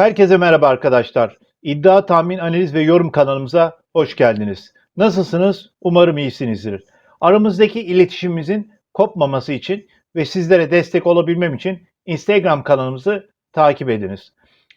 Herkese merhaba arkadaşlar. İddia, tahmin, analiz ve yorum kanalımıza hoş geldiniz. Nasılsınız? Umarım iyisinizdir. Aramızdaki iletişimimizin kopmaması için ve sizlere destek olabilmem için Instagram kanalımızı takip ediniz.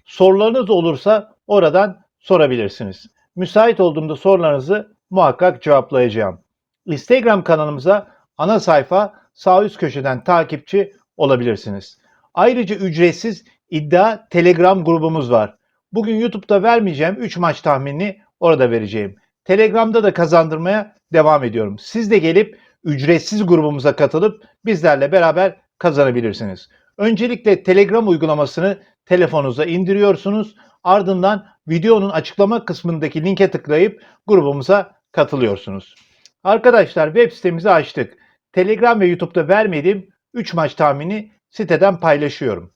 Sorularınız olursa oradan sorabilirsiniz. Müsait olduğumda sorularınızı muhakkak cevaplayacağım. Instagram kanalımıza ana sayfa sağ üst köşeden takipçi olabilirsiniz. Ayrıca ücretsiz iddia Telegram grubumuz var. Bugün YouTube'da vermeyeceğim 3 maç tahminini orada vereceğim. Telegram'da da kazandırmaya devam ediyorum. Siz de gelip ücretsiz grubumuza katılıp bizlerle beraber kazanabilirsiniz. Öncelikle Telegram uygulamasını telefonunuza indiriyorsunuz. Ardından videonun açıklama kısmındaki linke tıklayıp grubumuza katılıyorsunuz. Arkadaşlar web sitemizi açtık. Telegram ve YouTube'da vermediğim 3 maç tahmini siteden paylaşıyorum.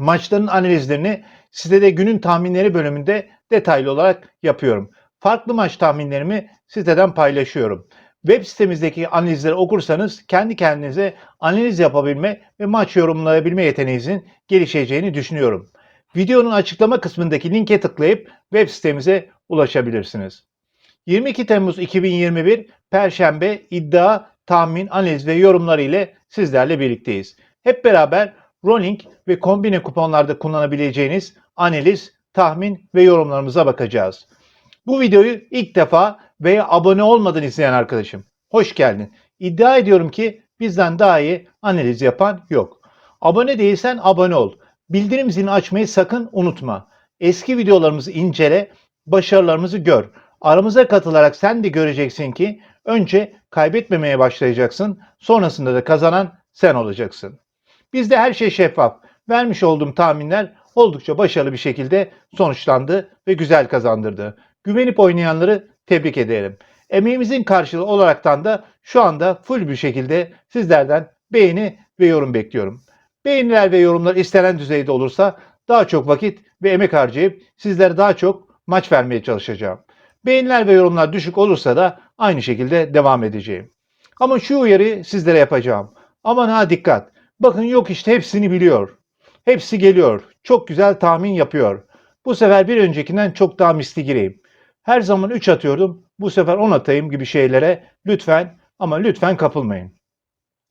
Maçların analizlerini sitede günün tahminleri bölümünde detaylı olarak yapıyorum. Farklı maç tahminlerimi siteden paylaşıyorum. Web sitemizdeki analizleri okursanız kendi kendinize analiz yapabilme ve maç yorumlayabilme yeteneğinizin gelişeceğini düşünüyorum. Videonun açıklama kısmındaki linke tıklayıp web sitemize ulaşabilirsiniz. 22 Temmuz 2021 Perşembe iddia, tahmin, analiz ve yorumları ile sizlerle birlikteyiz. Hep beraber rolling ve kombine kuponlarda kullanabileceğiniz analiz, tahmin ve yorumlarımıza bakacağız. Bu videoyu ilk defa veya abone olmadan izleyen arkadaşım, hoş geldin. İddia ediyorum ki bizden daha iyi analiz yapan yok. Abone değilsen abone ol. Bildirim zilini açmayı sakın unutma. Eski videolarımızı incele, başarılarımızı gör. Aramıza katılarak sen de göreceksin ki önce kaybetmemeye başlayacaksın, sonrasında da kazanan sen olacaksın. Bizde her şey şeffaf. Vermiş olduğum tahminler oldukça başarılı bir şekilde sonuçlandı ve güzel kazandırdı. Güvenip oynayanları tebrik ederim. Emeğimizin karşılığı olaraktan da şu anda full bir şekilde sizlerden beğeni ve yorum bekliyorum. Beğeniler ve yorumlar istenen düzeyde olursa daha çok vakit ve emek harcayıp sizlere daha çok maç vermeye çalışacağım. Beğeniler ve yorumlar düşük olursa da aynı şekilde devam edeceğim. Ama şu uyarıyı sizlere yapacağım. Aman ha dikkat. Bakın yok işte hepsini biliyor. Hepsi geliyor. Çok güzel tahmin yapıyor. Bu sefer bir öncekinden çok daha misli gireyim. Her zaman 3 atıyordum. Bu sefer 10 atayım gibi şeylere lütfen ama lütfen kapılmayın.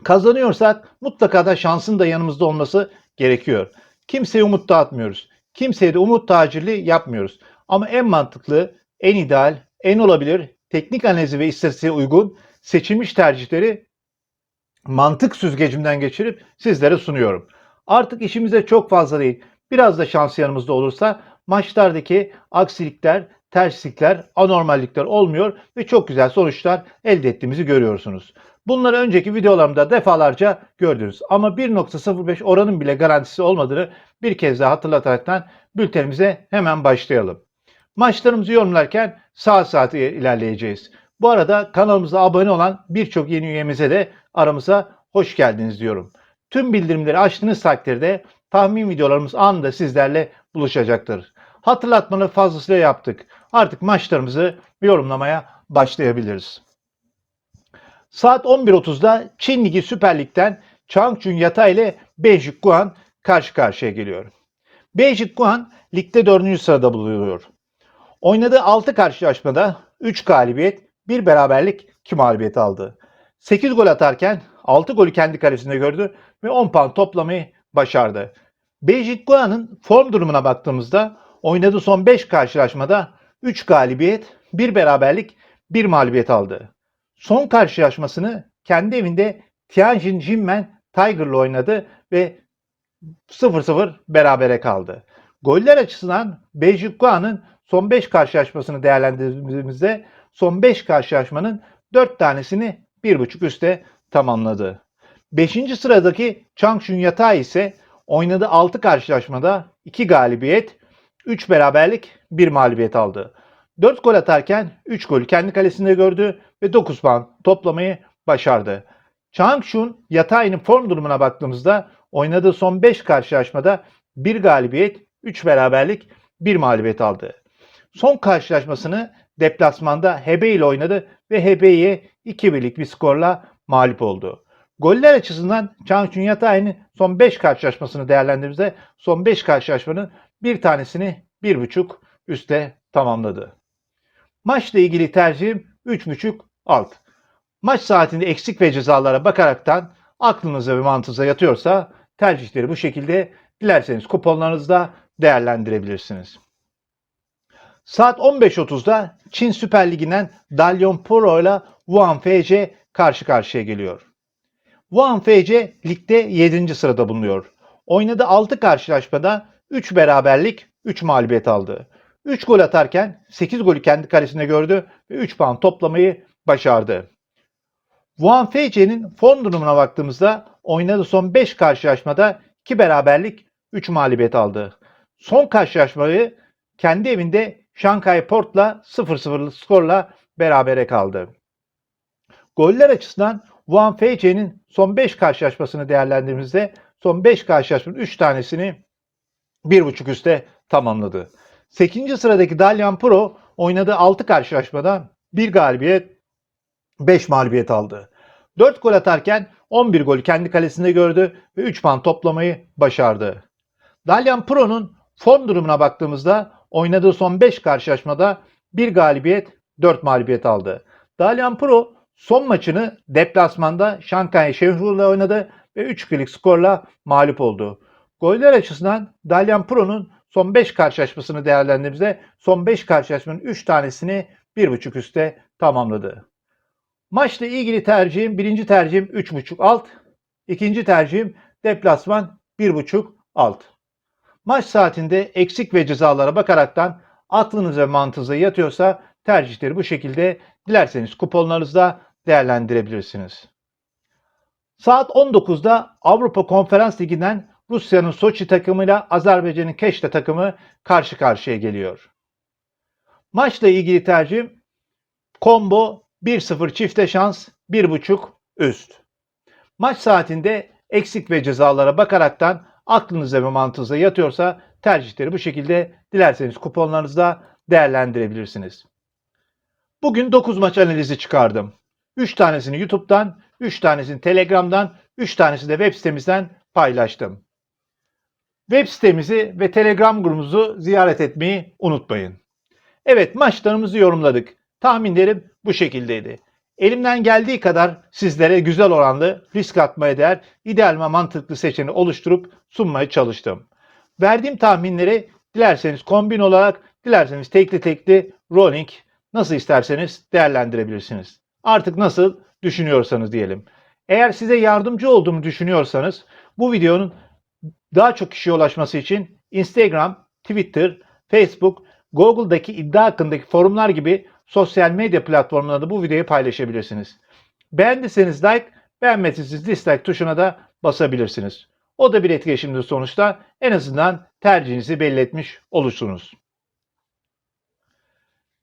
Kazanıyorsak mutlaka da şansın da yanımızda olması gerekiyor. Kimseye umut dağıtmıyoruz. Kimseye de umut tacirliği yapmıyoruz. Ama en mantıklı, en ideal, en olabilir, teknik analizi ve istatistiğe uygun seçilmiş tercihleri mantık süzgecimden geçirip sizlere sunuyorum. Artık işimize çok fazla değil, biraz da şans yanımızda olursa maçlardaki aksilikler, terslikler, anormallikler olmuyor ve çok güzel sonuçlar elde ettiğimizi görüyorsunuz. Bunları önceki videolarımda defalarca gördünüz. Ama 1.05 oranın bile garantisi olmadığını bir kez daha hatırlataraktan bültenimize hemen başlayalım. Maçlarımızı yorumlarken saat saat ilerleyeceğiz. Bu arada kanalımıza abone olan birçok yeni üyemize de aramıza hoş geldiniz diyorum. Tüm bildirimleri açtığınız takdirde tahmin videolarımız anında sizlerle buluşacaktır. Hatırlatmanı fazlasıyla yaptık. Artık maçlarımızı yorumlamaya başlayabiliriz. Saat 11.30'da Çin Ligi Süper Lig'den Changchun Yatay ile Beijing Guan karşı karşıya geliyor. Beijing Guan ligde 4. sırada bulunuyor. Oynadığı 6 karşılaşmada 3 galibiyet, 1 beraberlik, 2 mağlubiyet aldı. 8 gol atarken 6 golü kendi kalesinde gördü ve 10 puan toplamayı başardı. Beijing Guan'ın form durumuna baktığımızda oynadığı son 5 karşılaşmada 3 galibiyet, 1 beraberlik, 1 mağlubiyet aldı. Son karşılaşmasını kendi evinde Tianjin Jinmen Tiger'la oynadı ve 0-0 berabere kaldı. Goller açısından Beijing Guan'ın son 5 karşılaşmasını değerlendirdiğimizde son 5 karşılaşmanın 4 tanesini 1.5 üste tamamladı. 5. sıradaki Changchun Yatay ise oynadığı 6 karşılaşmada 2 galibiyet, 3 beraberlik, 1 mağlubiyet aldı. 4 gol atarken 3 golü kendi kalesinde gördü ve 9 puan toplamayı başardı. Changchun Yatay'ın form durumuna baktığımızda oynadığı son 5 karşılaşmada 1 galibiyet, 3 beraberlik, 1 mağlubiyet aldı. Son karşılaşmasını deplasmanda Hebe ile oynadı ve Hebe'ye 2-1'lik bir skorla mağlup oldu. Goller açısından Changchun Yatay'ın son 5 karşılaşmasını değerlendirdiğimizde son 5 karşılaşmanın bir tanesini 1.5 üste tamamladı. Maçla ilgili tercihim 3.5 alt. Maç saatinde eksik ve cezalara bakaraktan aklınıza ve mantığınıza yatıyorsa tercihleri bu şekilde dilerseniz kuponlarınızda değerlendirebilirsiniz. Saat 15.30'da Çin Süper Ligi'nden Dalyon Pro ile Wuhan FC karşı karşıya geliyor. Wuhan FC ligde 7. sırada bulunuyor. Oynadığı 6 karşılaşmada 3 beraberlik, 3 mağlubiyet aldı. 3 gol atarken 8 golü kendi kalesinde gördü ve 3 puan toplamayı başardı. Wuhan FC'nin form durumuna baktığımızda oynadığı son 5 karşılaşmada 2 beraberlik, 3 mağlubiyet aldı. Son karşılaşmayı kendi evinde Şankay Port'la 0-0'lık skorla berabere kaldı. Goller açısından Wuhan FC'nin son 5 karşılaşmasını değerlendirdiğimizde son 5 karşılaşmanın 3 tanesini 1.5 üste tamamladı. 8. sıradaki Dalyan Pro oynadığı 6 karşılaşmada 1 galibiyet, 5 mağlubiyet aldı. 4 gol atarken 11 golü kendi kalesinde gördü ve 3 puan toplamayı başardı. Dalyan Pro'nun form durumuna baktığımızda oynadığı son 5 karşılaşmada 1 galibiyet, 4 mağlubiyet aldı. Dalyan Pro son maçını deplasmanda Şankay Şehrur'la oynadı ve 3-2'lik skorla mağlup oldu. Goller açısından Dalyan Pro'nun son 5 karşılaşmasını değerlendirdiğimizde son 5 karşılaşmanın 3 tanesini 1.5 üste tamamladı. Maçla ilgili tercihim, birinci tercihim 3.5 alt, ikinci tercihim deplasman 1.5 alt. Maç saatinde eksik ve cezalara bakaraktan aklınız ve mantığınıza yatıyorsa tercihleri bu şekilde dilerseniz kuponlarınızda değerlendirebilirsiniz. Saat 19'da Avrupa Konferans Ligi'nden Rusya'nın Soçi takımıyla Azerbaycan'ın Keşte takımı karşı karşıya geliyor. Maçla ilgili tercihim combo 1-0 çifte şans 1.5 üst. Maç saatinde eksik ve cezalara bakaraktan aklınıza ve mantığınıza yatıyorsa tercihleri bu şekilde dilerseniz kuponlarınızda değerlendirebilirsiniz. Bugün 9 maç analizi çıkardım. 3 tanesini YouTube'dan, 3 tanesini Telegram'dan, 3 tanesini de web sitemizden paylaştım. Web sitemizi ve Telegram grubumuzu ziyaret etmeyi unutmayın. Evet maçlarımızı yorumladık. Tahminlerim bu şekildeydi. Elimden geldiği kadar sizlere güzel oranlı, risk atmaya değer, ideal ve mantıklı seçeneği oluşturup sunmaya çalıştım. Verdiğim tahminleri dilerseniz kombin olarak, dilerseniz tekli tekli rolling nasıl isterseniz değerlendirebilirsiniz. Artık nasıl düşünüyorsanız diyelim. Eğer size yardımcı olduğumu düşünüyorsanız bu videonun daha çok kişiye ulaşması için Instagram, Twitter, Facebook, Google'daki iddia hakkındaki forumlar gibi sosyal medya platformlarında bu videoyu paylaşabilirsiniz. Beğendiyseniz like, beğenmediyseniz dislike tuşuna da basabilirsiniz. O da bir etkileşimdir sonuçta. En azından tercihinizi belli etmiş olursunuz.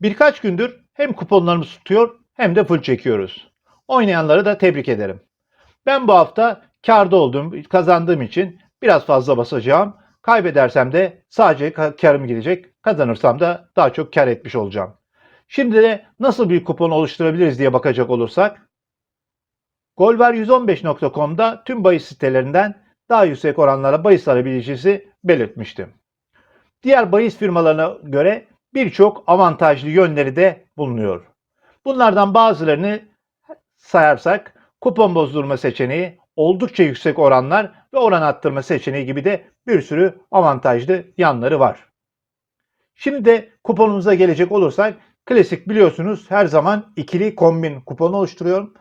Birkaç gündür hem kuponlarımızı tutuyor hem de full çekiyoruz. Oynayanları da tebrik ederim. Ben bu hafta karda olduğum, kazandığım için biraz fazla basacağım. Kaybedersem de sadece karım gidecek. Kazanırsam da daha çok kar etmiş olacağım. Şimdi de nasıl bir kupon oluşturabiliriz diye bakacak olursak golver115.com'da tüm bahis sitelerinden daha yüksek oranlara bahis alabileceğinizi belirtmiştim. Diğer bahis firmalarına göre birçok avantajlı yönleri de bulunuyor. Bunlardan bazılarını sayarsak kupon bozdurma seçeneği, oldukça yüksek oranlar ve oran arttırma seçeneği gibi de bir sürü avantajlı yanları var. Şimdi de kuponumuza gelecek olursak klasik biliyorsunuz her zaman ikili kombin kupon oluşturuyorum.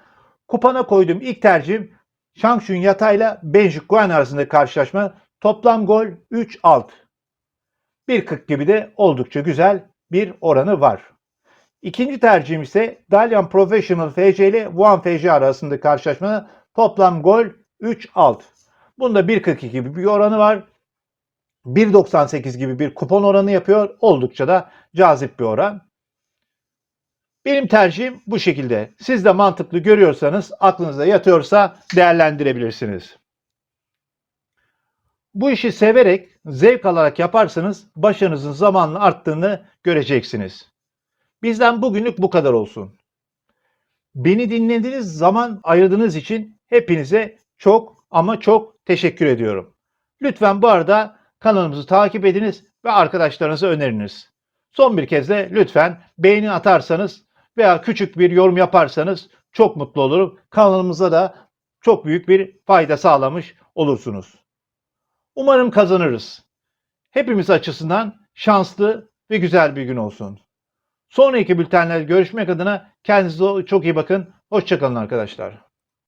Kupona koyduğum ilk tercihim Shangchun Yatay'la Benjik Guan arasındaki karşılaşma toplam gol 3 alt. 1.40 gibi de oldukça güzel bir oranı var. İkinci tercihim ise Dalian Professional FC ile Wuhan FC arasında karşılaşma toplam gol 3 alt. Bunda 1.42 gibi bir oranı var. 1.98 gibi bir kupon oranı yapıyor. Oldukça da cazip bir oran. Benim tercihim bu şekilde. Siz de mantıklı görüyorsanız, aklınıza yatıyorsa değerlendirebilirsiniz. Bu işi severek, zevk alarak yaparsanız başarınızın zamanla arttığını göreceksiniz. Bizden bugünlük bu kadar olsun. Beni dinlediğiniz zaman ayırdığınız için hepinize çok ama çok teşekkür ediyorum. Lütfen bu arada kanalımızı takip ediniz ve arkadaşlarınıza öneriniz. Son bir kez de lütfen beğeni atarsanız veya küçük bir yorum yaparsanız çok mutlu olurum. Kanalımıza da çok büyük bir fayda sağlamış olursunuz. Umarım kazanırız. Hepimiz açısından şanslı ve güzel bir gün olsun. Sonraki bültenlerde görüşmek adına kendinize çok iyi bakın. Hoşçakalın arkadaşlar.